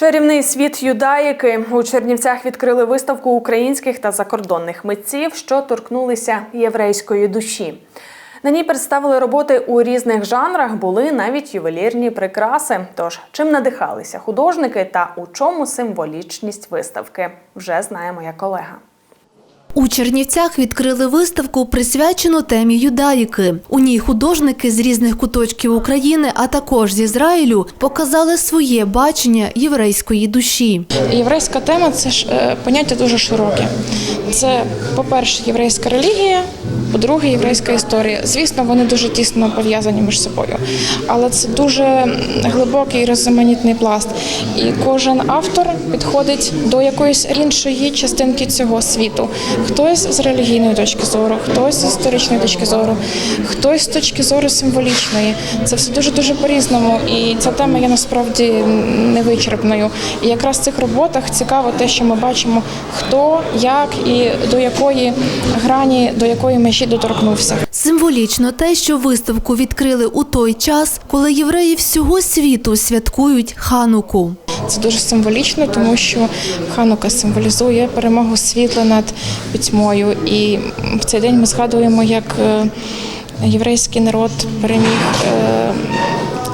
Чарівний світ юдаїки у Чернівцях відкрили виставку українських та закордонних митців, що торкнулися єврейської душі. На ній представили роботи у різних жанрах, були навіть ювелірні прикраси. Тож чим надихалися художники та у чому символічність виставки, вже знає моя колега. У Чернівцях відкрили виставку, присвячену темі юдаїки. У ній художники з різних куточків України, а також з Ізраїлю, показали своє бачення єврейської душі. Єврейська тема це ж е, поняття дуже широке. Це, по-перше, єврейська релігія, по-друге, єврейська історія. Звісно, вони дуже тісно пов'язані між собою, але це дуже глибокий різноманітний пласт. І кожен автор підходить до якоїсь іншої частинки цього світу. Хтось з релігійної точки зору, хтось з історичної точки зору, хтось з точки зору символічної. Це все дуже дуже по-різному. І ця тема є насправді невичерпною. І якраз в цих роботах цікаво те, що ми бачимо, хто, як і до якої грані, до якої межі доторкнувся. Символічно те, що виставку відкрили у той час, коли євреї всього світу святкують хануку. Це дуже символічно, тому що Ханука символізує перемогу світла над пітьмою. І в цей день ми згадуємо, як е, єврейський народ переміг е,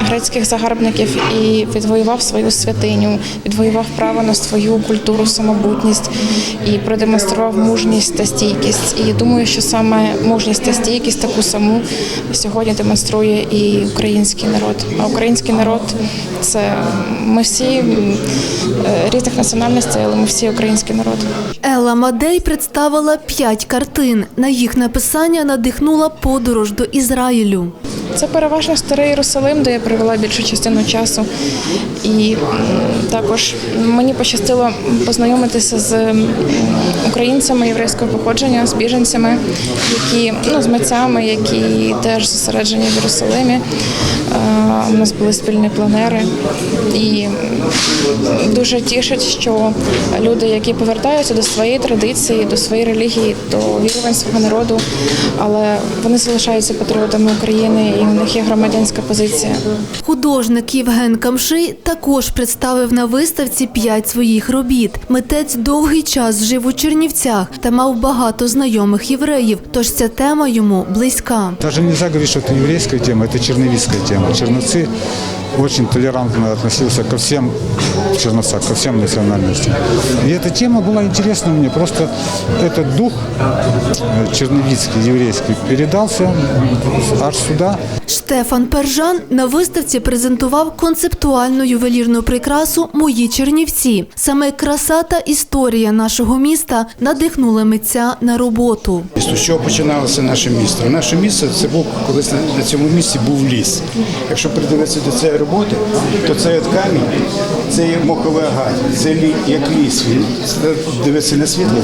грецьких загарбників і відвоював свою святиню, відвоював право на свою культуру, самобутність і продемонстрував мужність та стійкість. І думаю, що саме мужність та стійкість таку саму сьогодні демонструє і український народ. А український народ це ми всі е, різних національностей, але ми всі український народ. Елла Мадей представила п'ять картин. На їх написання надихнула подорож до Ізраїлю. Це переважно старий Єрусалим, де я провела більшу частину часу. І також мені пощастило познайомитися з українцями єврейського походження, з біженцями, які ну з митцями, які теж зосереджені в Єрусалимі. Е, У нас були спільні планери, і дуже тішить, що люди, які повертаються до своєї традиції, до своєї релігії, до вірувань свого народу, але вони залишаються патріотами України, і в них є громадянська позиція. Художник Євген Камший також представив на виставці п'ять своїх робіт. Митець довгий час жив у Чернівцях та мав багато знайомих євреїв, тож ця тема йому близька. Даже нельзя говорить, что это еврейская тема, это черновицкая тема. Черновцы очень толерантно относился ко всем черновцам, ко всем национальностям. И эта тема была интересна мне, просто этот дух э, черновицкий, еврейский передался аж сюда. Штефан Пержан на виставці презентував концептуальну ювелірну прикрасу Мої Чернівці. Саме краса та історія нашого міста надихнули митця на роботу. З чого починалося наше місто? Наше місто це був колись на, цьому місці був ліс. Якщо придивитися до цієї роботи, то цей камінь, це є моховий агат, це як ліс. Він це дивитися на світло.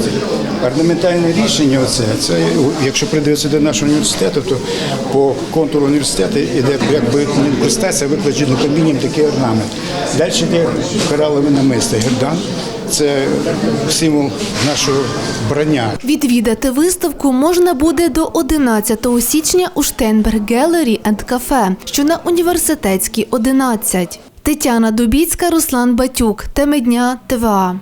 Орнаментальне рішення, оце, це якщо придивитися до нашого університету, то по контуру університету іде якби не інкрустація, викладено камінням такий орнамент. Далі йде коралове намисто, гердан. Це символ нашого брання. Відвідати виставку можна буде до 11 січня у Штейнберг Gallery and Cafe, що на університетській 11. Тетяна Дубіцька, Руслан Батюк. Теми дня ТВА.